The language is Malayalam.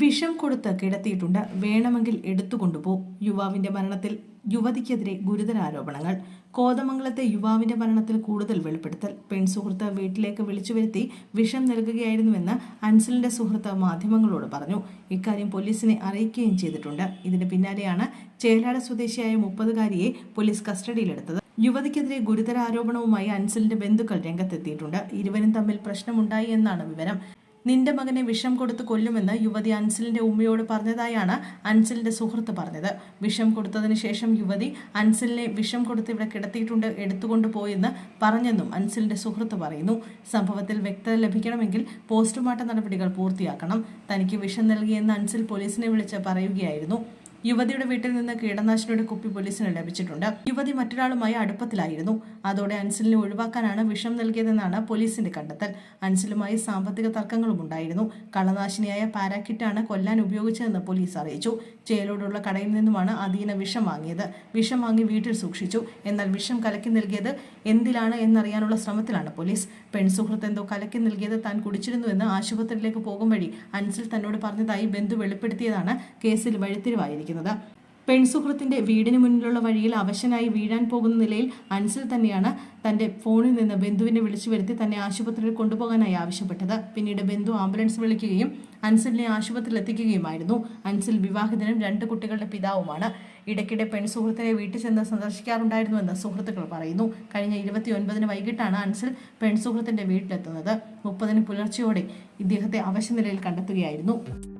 വിഷം കൊടുത്ത് കിടത്തിയിട്ടുണ്ട്. വേണമെങ്കിൽ എടുത്തുകൊണ്ടുപോ. യുവാവിന്റെ മരണത്തിൽ യുവതിക്കെതിരെ ഗുരുതര ആരോപണങ്ങൾ. കോതമംഗലത്തെ യുവാവിന്റെ മരണത്തിൽ കൂടുതൽ വെളിപ്പെടുത്തൽ. പെൺസുഹൃത്ത് വീട്ടിലേക്ക് വിളിച്ചു വരുത്തി വിഷം നൽകുകയായിരുന്നുവെന്ന് അൻസലിന്റെ സുഹൃത്ത് മാധ്യമങ്ങളോട് പറഞ്ഞു. ഇക്കാര്യം പോലീസിനെ അറിയിക്കുകയും ചെയ്തിട്ടുണ്ട്. ഇതിന് പിന്നാലെയാണ് ചേലാട് സ്വദേശിയായ മുപ്പതുകാരിയെ പോലീസ് കസ്റ്റഡിയിലെടുത്തത്. യുവതിക്കെതിരെ ഗുരുതര ആരോപണവുമായി അൻസലിന്റെ ബന്ധുക്കൾ രംഗത്തെത്തിയിട്ടുണ്ട്. ഇരുവരും തമ്മിൽ പ്രശ്നമുണ്ടായി എന്നാണ് വിവരം. നിന്റെ മകനെ വിഷം കൊടുത്ത് കൊല്ലുമെന്ന് യുവതി അൻസിലിന്റെ ഉമ്മയോട് പറഞ്ഞതായാണ് അൻസിലിന്റെ സുഹൃത്ത് പറഞ്ഞത്. വിഷം കൊടുത്തതിന് ശേഷം യുവതി അൻസിലിനെ വിഷം കൊടുത്ത് ഇവിടെ കിടത്തിയിട്ടുണ്ട് എടുത്തുകൊണ്ട് പോയെന്ന് പറഞ്ഞെന്നും അൻസിലിന്റെ സുഹൃത്ത് പറയുന്നു. സംഭവത്തിൽ വ്യക്തത ലഭിക്കണമെങ്കിൽ പോസ്റ്റ്മോർട്ടം നടപടികൾ പൂർത്തിയാക്കണം. തനിക്ക് വിഷം നൽകിയെന്ന് അൻസിൽ പോലീസിനെ വിളിച്ച് പറയുകയായിരുന്നു. യുവതിയുടെ വീട്ടിൽ നിന്ന് കീടനാശിനിയുടെ കുപ്പി പോലീസിന് ലഭിച്ചിട്ടുണ്ട്. യുവതി മറ്റൊരാളുമായി അടുപ്പത്തിലായിരുന്നു. അതോടെ അൻസിലിനെ ഒഴിവാക്കാനാണ് വിഷം നൽകിയതെന്നാണ് പോലീസിന്റെ കണ്ടെത്തൽ. അൻസിലുമായി സാമ്പത്തിക തർക്കങ്ങളും ഉണ്ടായിരുന്നു. കളനാശിനിയായ പാരാക്കിറ്റാണ് കൊല്ലാൻ ഉപയോഗിച്ചതെന്ന് പോലീസ് അറിയിച്ചു. ചേലോടുള്ള കടയിൽ നിന്നുമാണ് അധീന വിഷം വാങ്ങിയത്. വിഷം വാങ്ങി വീട്ടിൽ സൂക്ഷിച്ചു. എന്നാൽ വിഷം കലക്കി നൽകിയത് എന്തിലാണ് എന്നറിയാനുള്ള ശ്രമത്തിലാണ് പോലീസ്. പെൺസുഹൃത്ത് എന്തോ കലക്കി നൽകിയത് താൻ കുടിച്ചിരുന്നുവെന്ന് ആശുപത്രിയിലേക്ക് പോകും വഴി അൻസിൽ തന്നോട് പറഞ്ഞതായി ബന്ധു വെളിപ്പെടുത്തിയതാണ് കേസിൽ വഴിത്തിരിവായിരിക്കുന്നത്. പെൺസുഹൃത്തിന്റെ വീടിന് മുന്നിലുള്ള വഴിയിൽ അവശനായി വീഴാൻ പോകുന്ന നിലയിൽ അൻസിൽ തന്നെയാണ് തന്റെ ഫോണിൽ നിന്ന് ബന്ധുവിനെ വിളിച്ചു വരുത്തി തന്നെ ആശുപത്രിയിൽ കൊണ്ടുപോകാനായി ആവശ്യപ്പെട്ടത്. പിന്നീട് ബന്ധു ആംബുലൻസ് വിളിക്കുകയും അൻസിലിനെ ആശുപത്രിയിൽ എത്തിക്കുകയുമായിരുന്നു. അൻസിൽ വിവാഹിതനും രണ്ട് കുട്ടികളുടെ പിതാവുമാണ്. ഇടയ്ക്കിടെ പെൺസുഹൃത്തിനെ വീട്ടിൽ ചെന്ന് സന്ദർശിക്കാറുണ്ടായിരുന്നുവെന്ന് സുഹൃത്തുക്കൾ പറയുന്നു. കഴിഞ്ഞ ഇരുപത്തിയൊൻപതിന് വൈകിട്ടാണ് അൻസിൽ പെൺസുഹൃത്തിന്റെ വീട്ടിലെത്തുന്നത്. മുപ്പതിന് പുലർച്ചെയോടെ ഇദ്ദേഹത്തെ അവശനിലയിൽ കണ്ടെത്തുകയായിരുന്നു.